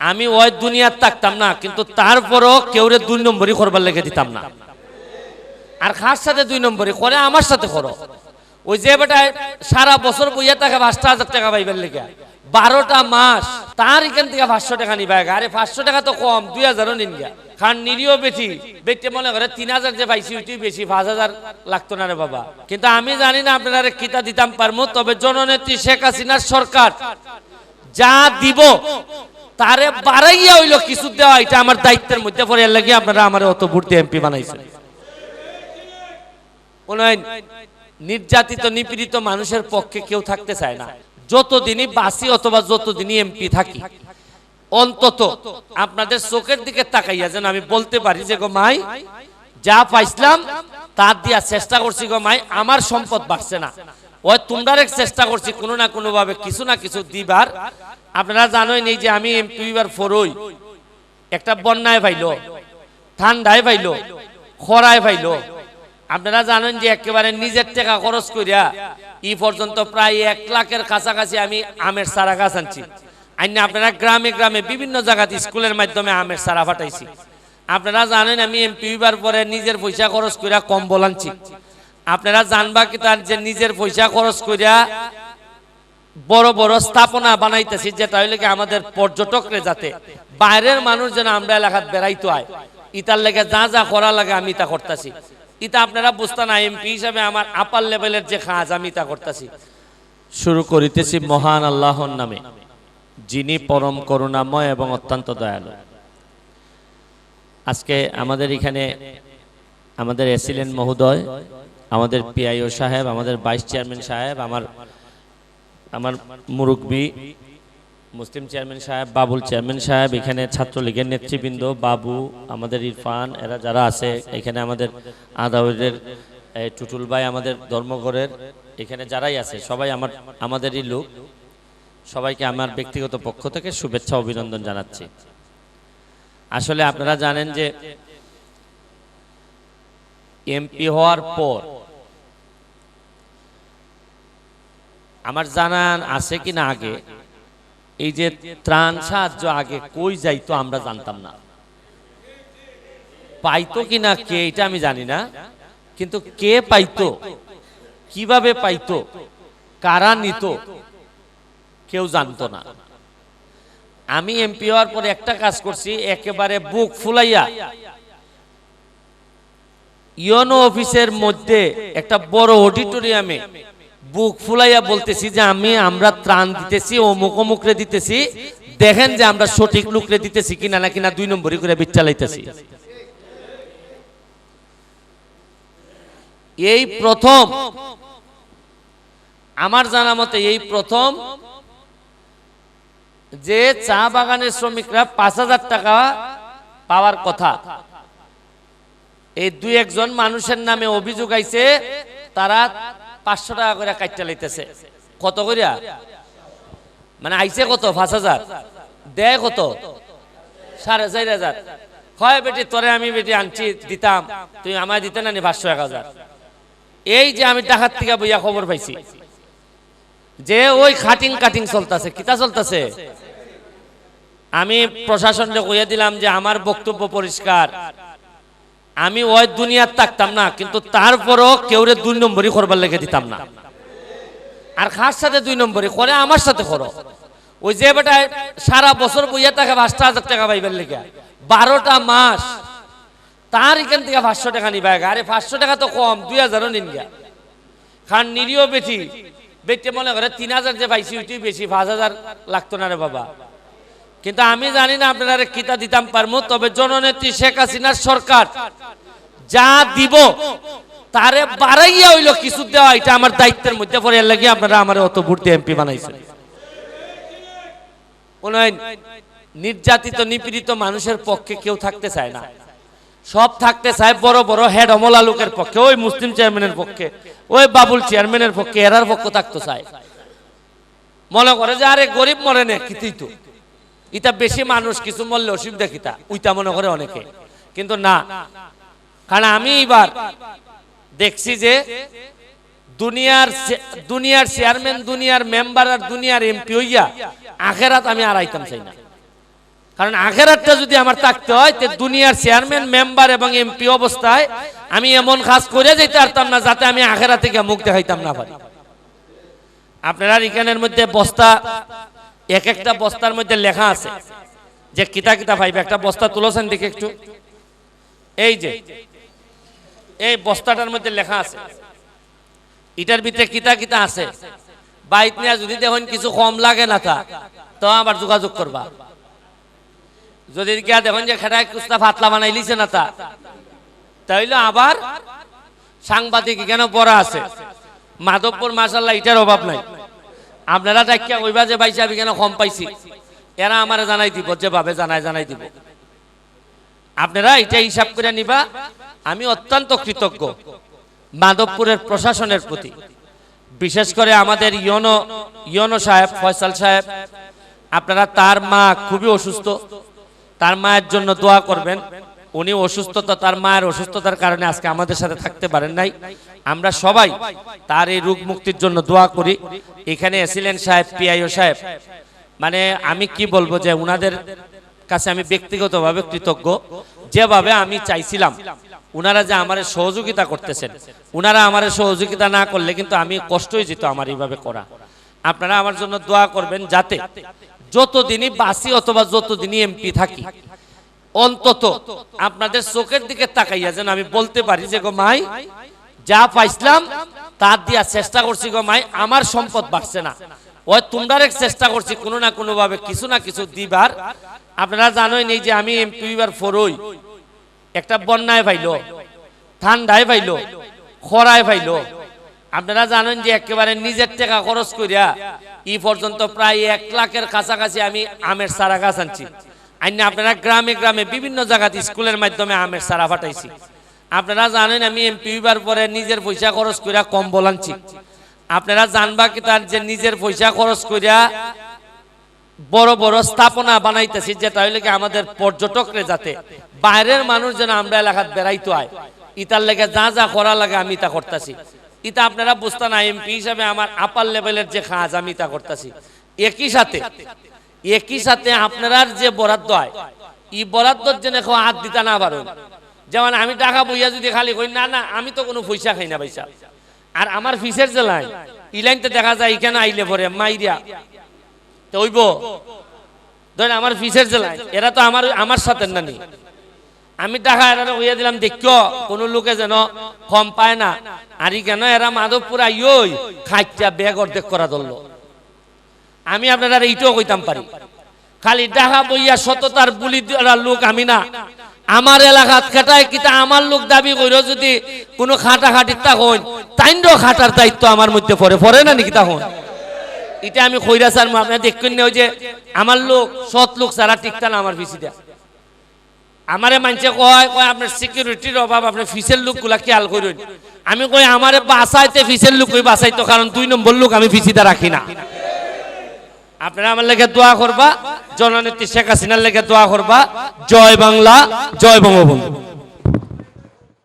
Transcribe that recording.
আমি ওই দুনিয়ার থাকতাম না, কিন্তু তারপরও কেউরে দুই নম্বরই করবার লেগে দিতাম না। আর খাস সাথে দুই নম্বরই করে, আমার সাথে করো। ওই যে বেটায় সারা বছর বইয়া টাকা পাঁচটা হাজার টাকা পাইবার লেগে। বারোটা মাস তার এখান থেকে পাঁচশো টাকা নিবা আরে পাঁচশো টাকা তো কম, দুই হাজারও নিন গিয়া। খান নিরিও বেশি বেটে মনে করে তিন হাজার যে পাইছি ওইটাই বেশি, পাঁচ হাজার লাগতো না রে বাবা। কিন্তু আমি জানি না আপনারা কিতা দিতাম পারব তবে জননেত্রী শেখ হাসিনার সরকার যা দিব তারে বাড়াইয়া হইল কিছু দেওয়া, এটা আমার দায়িত্বের মধ্যে পড়ে লাগিয়ে আপনারা আমার অত ভর্তি এমপি বানাইছেন। নির্যাতিত, নিপীড়িত মানুষের পক্ষে কেউ থাকতে চায় না। যতদিনই বাসি অথবা যতদিনই এমপি থাকি, অন্তত আপনাদের চোখের দিকে তাকাইয়া যেন আমি বলতে পারি যে, গো মাই, যা পাইছিলাম, তার দিয়া চেষ্টা করছি, গো মাই, আমার সম্পদ বাড়ছে না। ওই তোমরার চেষ্টা করছি কোনো না কোনো ভাবে কিছু না কিছু দিবার। আপনারা জানোই নেই যে আমি এমপি বার ফরই একটা বন্যায় পাইলো ঠান্ডায় পাইলো খরায় পাইলো আপনারা জানেন যে একেবারে নিজের টাকা খরচ করিয়া ই পর্যন্ত প্রায় এক লাখের কাছাকাছি আমি আমের সারা গাছ আনছি। আইনা আপনারা গ্রামে গ্রামে বিভিন্ন জায়গাতে স্কুলের মাধ্যমে আমের সারা ফাটাইছি। আপনারা জানেন আমি এমপি বার পরে নিজের পয়সা খরচ করিয়া কম্বল আনছি। আপনারা জানবা কি তার যে নিজের পয়সা খরচ করিয়া বড় বড় স্থাপনা বানাইতেছি, যেটা হইলে আমাদের পর্যটকরে যাতে। বাইরের মানুষ যেন আমরা এলাকাত বেড়াইতে হয়। ইতার লেগে যা যা করা লাগে আমি তা করতেছি। ইতা আপনারা বুঝতে না, এমপি হিসাবে আমার আপার লেভেলের যে কাজ আমি তা করতেছি। শুরু করিতেছি মহান আল্লাহর নামে, যিনি পরম করুণাময় এবং অত্যন্ত দয়ালু। আজকে আমাদের এখানে আমাদের এসিলেন মহোদয় আমাদের পিআইও সাহেব, আমাদের ভাইস চেয়ারম্যান সাহেব, আমার আমার মুরব্বী, মুসলিম চেয়ারম্যান সাহেব, বাবুল চেয়ারম্যান সাহেব, এখানে ছাত্রলীগের নেতৃবৃন্দ, বাবু, আমাদের ইরফান, এরা যারা আছে, এখানে আমাদের আদাউরের এই টুটুল ভাই আমাদের ধর্মঘরের, এখানে যারাই আছে, সবাই আমার, আমাদেরই লোক। সবাইকে আমার ব্যক্তিগত পক্ষ থেকে শুভেচ্ছা, অভিনন্দন জানাচ্ছি। আসলে আপনারা জানেন যে এমপি হওয়ার পর আমার জানান আছে কি না আগে? এই যে ত্রাণ সাহায্য আগে কই যাইতো আমরা জানতাম না। পাইতো কি না কে, এটা আমি জানি না। কিন্তু কে পাইতো? কীভাবে পাইতো? কারা নিত? কেউ জানতো না। আমি এমপি হওয়ার পরে একটা কাজ করছি, একেবারে বুক ফুলাইয়া ইয়নো অফিসের মধ্যে একটা বড় অডিটোরিয়ামে বুক ফুলাইয়া বলতেছি যে আমি, আমরা ত্রাণ দিতেছি, অমুক অমুকরে দিতেছি। দেখেন যে আমরা সঠিক লোকরে দিতেছি কিনা না কিনা দুই নম্বরই করে বিট চালাইতেছি। এই প্রথম, আমার জানা মতে এই প্রথম যে চা বাগানের শ্রমিকরা পাঁচ হাজার টাকা পাওয়ার কথা। এই দুই একজন মানুষের নামে অভিযোগ আইছে, তারা পাঁচশো টাকা করে কাটতে লাইতেছে। কত করিয়া মানে আইছে কত? পাঁচ হাজার। দেয় কত? সাড়ে চার হাজার। হয় বেটি, তোরে আমি বেটি আনছি, দিতাম। তুই আমায় দিতে না নি? পাঁচশো এক হাজার। এই যে আমি টাকার থেকে বইয়া খবর পাইছি। যে ওই খাটিং কাটিং চলতেছে, কিতা চলতেছে? আমি প্রশাসনকে কইয়া দিলাম যে আমার বক্তব্য পরিষ্কার। আমি ওই দুনিয়ার থাকতাম না, কিন্তু তারপরও কেউরে দুই নম্বরই করবার লেগে দিতাম না। আর খাস সাথে দুই নম্বরই? করে আমার সাথে করো। ওই যে বেটায় সারা বছর বইয়া টাকা পাঁচটা হাজার টাকা পাইবার লেগে। বারোটা মাস, তার এখান থেকে পাঁচশো টাকা নিবা আরে পাঁচশো টাকা তো কম, দুই হাজারও নিন গা খান নিরিও বেশি বেটে মনে করে তিন হাজার যে পাইছি, ওইটাই বেশি, পাঁচ হাজার লাগতো না রে বাবা। কিন্তু আমি জানি না আপনারা কিতা দিতাম পারব তবে জননেত্রী শেখ হাসিনার সরকার যা দিব, তারে বাড়াইয়া হইল কিছু দেওয়া, এটা আমার দায়িত্বের মধ্যে পড়ে লাগিয়ে আপনারা আমার অত ভর্তি এমপি বানাইছেন। নির্যাতিত, নিপীড়িত মানুষের পক্ষে কেউ থাকতে চায় না। সব থাকতে চায় বড় বড় হেড অমলা লোকের পক্ষে, ওই মুসলিম চেয়ারম্যানের পক্ষে, ওই বাবুল চেয়ারম্যানের পক্ষে, এরার পক্ষ থাকতে চায়। মনে করে যে, আরে গরিব মরে নে কিতেই তো। ইটা বেশি মানুষ, কিছু মরলে অসুবিধা কিতা উইটা মনে করে অনেকে। কিন্তু না। কারণ আমি এবার দেখছি যে দুনিয়ার দুনিয়ার চেয়ারম্যান, দুনিয়ার মেম্বার আর দুনিয়ার এমপি হইয়া আখেরাত আমি আর আইতাম চাই না। কারণ আখেরাতটা যদি আমার থাকতে হয়, তে দুনিয়ার চেয়ারম্যান, মেম্বার এবং এমপি অবস্থায় আমি এমন কাজ করে যেতে পারতাম না, যাতে আমি আখেরা থেকে মুখ দেখাইতাম না পারি। আপনারা এখানের মধ্যে বস্তা এক একটা বস্তার মধ্যে লেখা আছে যে কিতা কিতা ভাইবে, একটা বস্তা তুলেছেন দেখে একটু। এই যে, এই বস্তাটার মধ্যে লেখা আছে এটার ভিতরে কিতা কিতা আছে। বাইক নিয়ে যদি দেখুন কিছু কম লাগে না তা, তো আবার যোগাযোগ করবা। যদি গিয়া দেখুন যে খেটায় কুস্তা ফাতলা বানাই লিছে না তা, তাইলে আবার সাংবাদিক কেন পড়া আছে। মাধবপুর মাসাল্লাহ এটার অভাব নাই। আপনারা ডাকিয়া কইবা যে ভাই সাহেব কেন কম পাইছি? এরা আমারে জানাই দিব, যে ভাবে জানাই জানাই দিব। আপনারা এটা হিসাব করে নিবা, আমি অত্যন্ত কৃতজ্ঞ মাধবপুরের প্রশাসনের প্রতি। বিশেষ করে আমাদের ইয়নো ইয়নো সাহেব, ফয়সাল সাহেব, আপনারা তার মা খুবই অসুস্থ, তার মায়ের জন্য দোয়া করবেন। উনি অসুস্থতা, তার মায়ের অসুস্থতার কারণে আজকে আমাদের সাথে থাকতে পারেন নাই। আমরা সবাই তার এই রোগ মুক্তির জন্য দোয়া করি। এখানে এসিলেন সাহেব, পিআইও সাহেব। মানে আমি কি বলব যে উনাদের কাছে আমি ব্যক্তিগতভাবে কৃতজ্ঞ। যেভাবে আমি চাইছিলাম, উনারা যে আমার সহযোগিতা করতেছেন। উনারা আমার সহযোগিতা না করলে কিন্তু আমি কষ্টই যেত আমার এইভাবে করা। আপনারা আমার জন্য দোয়া করবেন যাতে যতদিনই বাসি অথবা যতদিনই এমপি থাকি অন্তত আপনাদের চোখের দিকে তাকাইয়া যেন আমি বলতে পারি যে, গো মাই, যা পাইছিলাম, তার দিয়া চেষ্টা করছি, গো মাই, আমার সম্পদ বাড়ছে না। ওই তোমরা চেষ্টা করছি, কোনো না কোনো ভাবে কিছু না কিছু দিবার। আপনারা জানোই নেই যে, আমি এমপি বার ফরই একটা বন্যায় পাইলো ঠান্ডায় পাইলো খরায় পাইলো আপনারা জানেন যে, একেবারে নিজের টাকা খরচ করিয়া, ই পর্যন্ত প্রায় এক লাখের কাছাকাছি আমি আমের সারা গাছ আনছি। আইনে আপনারা গ্রামে গ্রামে বিভিন্ন জায়গাতে স্কুলের মাধ্যমে আমের সারা ফাটাইছি। আপনারা জানেন আমি এমপি বার পরে নিজের পয়সা খরচ করিয়া কম্বল আনছি। আপনারা জানবা কি তার যে নিজের পয়সা খরচ করিয়া বড় বড় স্থাপনা বানাইতেছি, যেটা হইলে কি আমাদের পর্যটকরে যাতে বাইরের মানুষ যেন আমরা এলাকাত বেড়াইতে হয় ইতার লেগে যা যা করা লাগে আমি তা করতেছি। ইতা আপনারা বুঝতে না এমপি হিসাবে আমার আপার লেভেলের যে কাজ আমি তা করতেছি। একই সাথে একই সাথে আপনার যে বরাদ্দ হয় ই বরাদ্দর জন্য হাত দিতে না পারুন যেমন আমি টাকা বইয়া যদি খালি কই না না, আমি তো কোনো পয়সা খাই না পয়সা। আর আমার ফিসের যে লাইন ই লাইনতে দেখা যায় এখানে আইলে পরে মাইরিয়া তো ওইব ধরেন আমার ফিসের যে লাইন এরা তো আমার আমার সাথে না আমি টাকা এরা হইয়া দিলাম, দেখ, কোনো লোকে যেন কম পায় না। আর কেন এরা মাধবপুর আইয়ই খাইটা ব্যাগ অর্ধেক করা ধরলো। আমি আপনারা এইটাও কইতাম পারি। খালি ডাহা বইয়া সততার বুলি লোক আমি না। আমার এলাকাত খাটায় কিতা আমার লোক দাবি কইরো যদি কোনো খাটা খাটির তা হন তাইন্দ্র খাটার দায়িত্ব আমার মধ্যে পড়ে। পড়ে না নাকি তখন এটা আমি কইরা স্যার আপনার দেখবেন না যে আমার লোক, সৎ লোক সারা টিকতা আমার পিছি দেয়া। আমারে মানছে কয় কয় আপনার সিকিউরিটির অভাব, আপনার ফিসের লোকগুলা খেয়াল করুন আমি কই, আমারে বাসাইতে ফিসের লোক বাসাইতো কারণ দুই নম্বর লোক আমি ফিসিটা রাখি না। আপনারা আমার লেগে দোয়া করবা, জননেত্রী শেখ হাসিনার লেগে দোয়া করবা। জয় বাংলা, জয় বঙ্গবন্ধু।